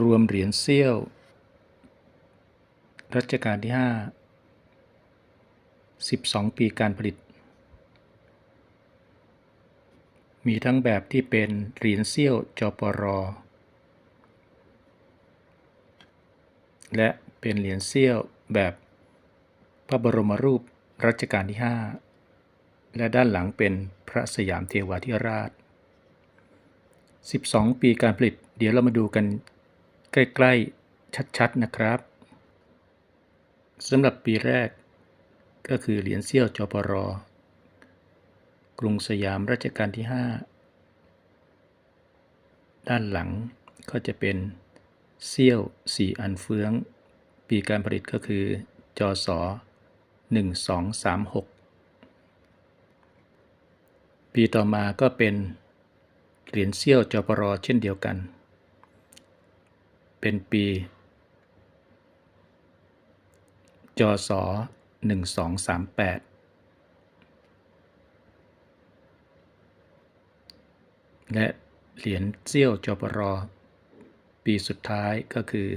รวมเหรียญเซี่ยว รัชกาลที่ 5 12 ปีการผลิต มีทั้งแบบที่เป็นเหรียญเซี่ยวจปร และเป็นเหรียญเซี่ยวแบบพระบรมรูปรัชกาลที่ 5 และด้านหลังเป็นพระสยามเทวาธิราช 12 ปีการผลิต เดี๋ยวเรามาดูกัน ใกล้ๆ ชัดๆนะครับสำหรับปีแรกก็คือเหรียญเซี่ยวจปรกรุงสยามรัชกาลที่ 5 ด้านหลังก็จะเป็นเซี่ยวสี่อันเฟือง ปีการผลิตก็คือจศ1236 ปีต่อมาก็เป็นเหรียญเซี่ยวจปรเช่นเดียวกัน เป็นปี จศ1238 และเหรียญเซี่ยวจปรปีสุดท้ายก็คือ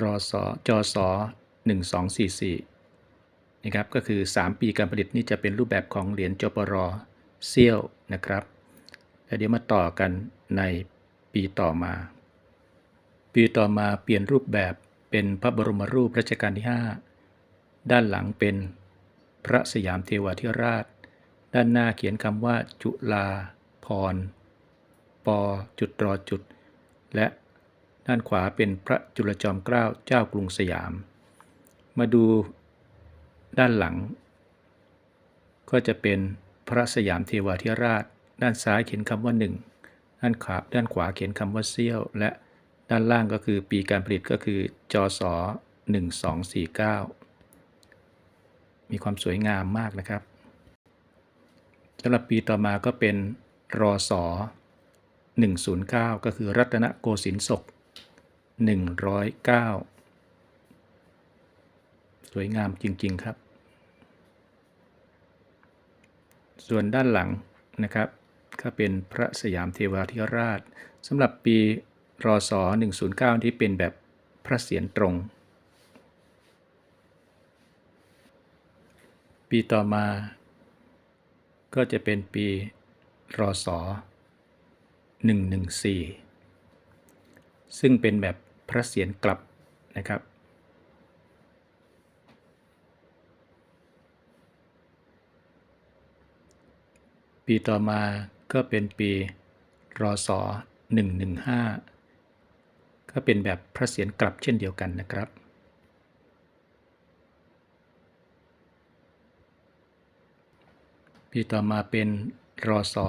รอสจศ1244นะครับก็คือ 3 ปีการผลิตนี่จะเป็นรูปแบบของเหรียญจปรเซี่ยวนะครับแล้วเดี๋ยวมาต่อกัน ในปีต่อมา ปีต่อมาเปลี่ยนรูปแบบเป็นพระบรมรูปรัชกาลที่ 5 ด้านหลังเป็นพระสยามเทวาธิราช ด้านหน้าเขียนคำว่าจุลาพรปจุดรอจุด และด้านขวาเป็นพระจุลจอมเกล้าเจ้ากรุงสยาม มาดูด้านหลัง ก็จะเป็นพระสยามเทวาธิราช ด้านซ้ายเขียนคำว่าหนึ่ง ด้านขวาด้านขวาเขียนคำว่าเซี่ยว และด้านล่างก็คือปีการผลิตก็คือจศ1249 มีความสวยงามมากนะครับสำหรับปีต่อมาก็เป็นรอสอ109 ก็คือรัตนโกสินทร์ศก 109 สวยงามจริง ๆ ครับ ส่วนด้านหลังนะครับ ก็เป็นพระสยามเทวาธิราชสำหรับปีรอสอ109 ที่เป็นแบบพระเศียรตรง ปีต่อมา ก็จะเป็นปีรอสอ114 ซึ่งเป็นแบบพระเศียรกลับนะครับปีต่อมา ก็เป็นปีรอสอ115 ก็เป็นแบบพระเศียรกลับเช่นเดียวกันนะครับ ปีต่อมาเป็นรอสอ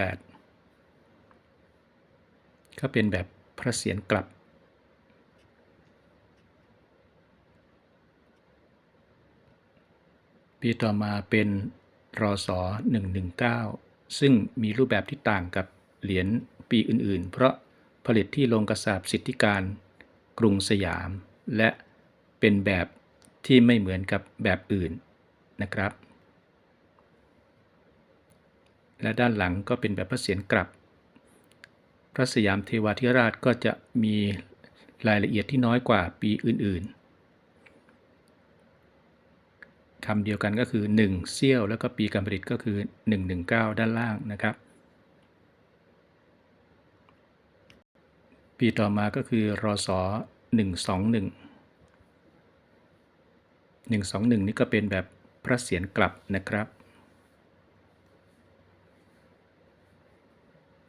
118 ก็เป็นแบบพระเศียรกลับปีต่อมาเป็นรอสอ119 ซึ่งมีรูปแบบที่ต่างกับเหรียญปีอื่นๆ เพราะผลิตที่โรงกระสาบสิทธิการกรุงสยาม และเป็นแบบที่ไม่เหมือนกับแบบอื่นนะครับ และด้านหลังก็เป็นแบบพระเศียรกลับ พระสยามเทวาธิราชก็จะมีรายละเอียดที่น้อยกว่าปีอื่นๆ คำเดียวกันก็คือ 1 เซี่ยวแล้วก็ปีการผลิตก็คือ 119 ด้านล่างนะครับ ปีต่อมาก็คือรอสอ121 121 นี่ก็เป็นแบบพระเศียรกลับนะครับ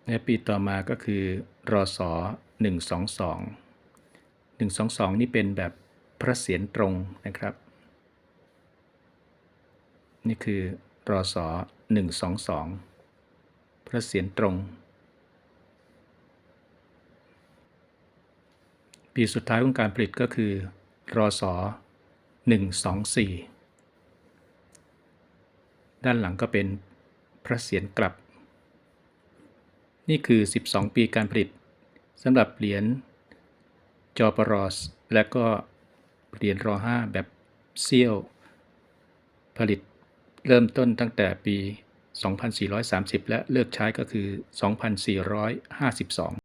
และปีต่อมาก็คือรอสอ122 122 นี่เป็นแบบพระเศียรตรงนะครับ นี่คือรอสอ122พระเศียรตรง ปีสุดท้ายของการผลิตก็คือรอสอ124ด้านหลังก็เป็นพระเศียรกลับ นี่คือ 12 ปีการผลิตสำหรับเหรียญจอปรอส และก็เหรียญรอ5แบบเซี่ยวผลิต เริ่มต้นตั้งแต่ปี 2430 และเลิกใช้ก็คือ 2452